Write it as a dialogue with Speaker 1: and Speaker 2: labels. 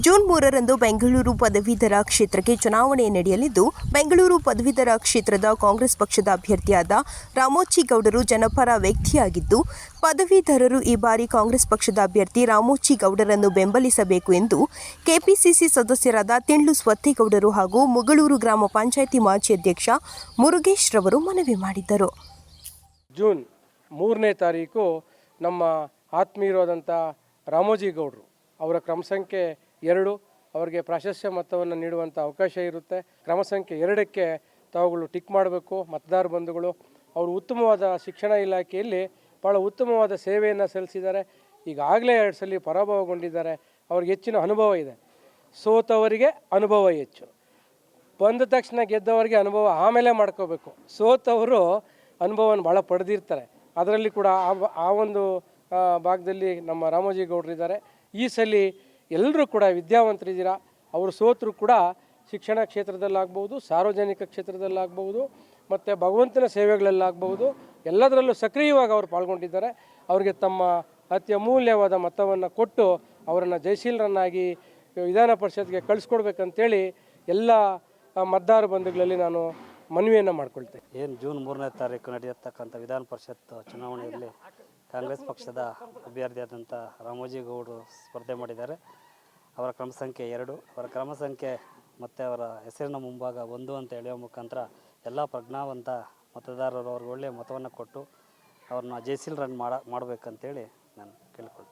Speaker 1: June ಮೂರರಂದು ಬೆಂಗಳೂರು ಪದವೀಧರ ಕ್ಷೇತ್ರಕ್ಕೆ ಚುನಾವಣೆ ನಡೆಯಲಿದ್ದು, ಬೆಂಗಳೂರು ಪದವೀಧರ ಕ್ಷೇತ್ರದ ಕಾಂಗ್ರೆಸ್ ಪಕ್ಷದ ಅಭ್ಯರ್ಥಿಯಾದ ರಾಮೋಚಿಗೌಡರು ಜನಪರ ವ್ಯಕ್ತಿಯಾಗಿದ್ದು, ಪದವೀಧರರು ಈ ಬಾರಿ ಕಾಂಗ್ರೆಸ್ ಪಕ್ಷದ ಅಭ್ಯರ್ಥಿ ರಾಮೋಚಿಗೌಡರನ್ನು ಬೆಂಬಲಿಸಬೇಕು ಎಂದು ಕೆಪಿಸಿಸಿ ಸದಸ್ಯರಾದ ತಿಂಡ್ಲು ಸ್ವತ್ತೇಗೌಡರು ಹಾಗೂ ಮುಗಳೂರು ಗ್ರಾಮ ಪಂಚಾಯಿತಿ ಮಾಜಿ ಅಧ್ಯಕ್ಷ ಮುರುಗೇಶ್ ರವರು ಮನವಿ ಮಾಡಿದ್ದರು.
Speaker 2: ಜೂನ್ ಮೂರನೇ ತಾರೀಕು ನಮ್ಮ ಆತ್ಮೀಯರಾದಂಥ ರಾಮೋಜಿ ಗೌಡರು ಅವರ ಕ್ರಮ ಸಂಖ್ಯೆ ಎರಡು, ಅವರಿಗೆ ಪ್ರಾಶಸ್ತ್ಯ ಮೊತ್ತವನ್ನು ನೀಡುವಂಥ ಅವಕಾಶ ಇರುತ್ತೆ. ಕ್ರಮ ಸಂಖ್ಯೆ ಎರಡಕ್ಕೆ ತಾವುಗಳು ಟಿಕ್ ಮಾಡಬೇಕು. ಮತದಾರ ಬಂಧುಗಳು, ಅವರು ಉತ್ತಮವಾದ ಶಿಕ್ಷಣ ಇಲಾಖೆಯಲ್ಲಿ ಭಾಳ ಉತ್ತಮವಾದ ಸೇವೆಯನ್ನು ಸಲ್ಲಿಸಿದ್ದಾರೆ. ಈಗಾಗಲೇ ಎರಡು ಸಲ ಪರಾಭವಗೊಂಡಿದ್ದಾರೆ. ಅವ್ರಿಗೆ ಹೆಚ್ಚಿನ ಅನುಭವ ಇದೆ. ಸೋತವರಿಗೆ ಅನುಭವ ಹೆಚ್ಚು. ಬಂದ ತಕ್ಷಣ ಗೆದ್ದವರಿಗೆ ಅನುಭವ ಆಮೇಲೆ ಮಾಡ್ಕೋಬೇಕು. ಸೋತವರು ಅನುಭವವನ್ನು ಭಾಳ ಪಡೆದಿರ್ತಾರೆ. ಅದರಲ್ಲಿ ಕೂಡ ಆ ಒಂದು ಭಾಗದಲ್ಲಿ ನಮ್ಮ ರಾಮೋಜಿ ಗೌಡರಿದ್ದಾರೆ. ಈ ಸಲ ಎಲ್ಲರೂ ಕೂಡ ವಿದ್ಯಾವಂತರಿದ್ದೀರಾ? ಅವರು ಸೋತರು ಕೂಡ ಶಿಕ್ಷಣ ಕ್ಷೇತ್ರದಲ್ಲಾಗ್ಬೋದು ಸಾರ್ವಜನಿಕ ಕ್ಷೇತ್ರದಲ್ಲಾಗ್ಬೋದು ಮತ್ತು ಭಗವಂತನ ಸೇವೆಗಳಲ್ಲಾಗ್ಬೋದು ಎಲ್ಲದರಲ್ಲೂ ಸಕ್ರಿಯವಾಗಿ ಅವರು ಪಾಲ್ಗೊಂಡಿದ್ದಾರೆ. ಅವರಿಗೆ ತಮ್ಮ ಅತಿ ಅಮೂಲ್ಯವಾದ ಮತವನ್ನು ಕೊಟ್ಟು ಅವರನ್ನು ಜಯಶೀಲರನ್ನಾಗಿ ವಿಧಾನ ಪರಿಷತ್ಗೆ ಕಳಿಸ್ಕೊಡ್ಬೇಕಂತೇಳಿ ಎಲ್ಲ ಮತದಾರ ಬಂಧುಗಳಲ್ಲಿ ನಾನು ಮನವಿಯನ್ನು ಮಾಡ್ಕೊಳ್ತೇನೆ.
Speaker 3: ಏನು ಜೂನ್ ಮೂರನೇ ತಾರೀಕು ನಡೆಯತಕ್ಕಂಥ ವಿಧಾನ ಪರಿಷತ್ ಚುನಾವಣೆಯಲ್ಲಿ ಕಾಂಗ್ರೆಸ್ ಪಕ್ಷದ ಅಭ್ಯರ್ಥಿಯಾದಂಥ ರಾಮೋಜಿ ಗೌಡರು ಸ್ಪರ್ಧೆ ಮಾಡಿದ್ದಾರೆ. ಅವರ ಕ್ರಮ ಸಂಖ್ಯೆ ಎರಡು. ಅವರ ಕ್ರಮ ಸಂಖ್ಯೆ ಮತ್ತು ಅವರ ಹೆಸರಿನ ಮುಂಭಾಗ ಒಂದು ಅಂತ ಹೇಳುವ ಮುಖಾಂತರ ಎಲ್ಲ ಪ್ರಜ್ಞಾವಂತ ಮತದಾರರು ಅವ್ರಿಗೆ ಒಳ್ಳೆಯ ಮತವನ್ನು ಕೊಟ್ಟು ಅವ್ರನ್ನ ಜಯಶೀಲ್ ರನ್ ಮಾಡ, ಮಾಡಬೇಕಂತೇಳಿ ನಾನು ಕೇಳ್ಕೊಳ್ತೀನಿ.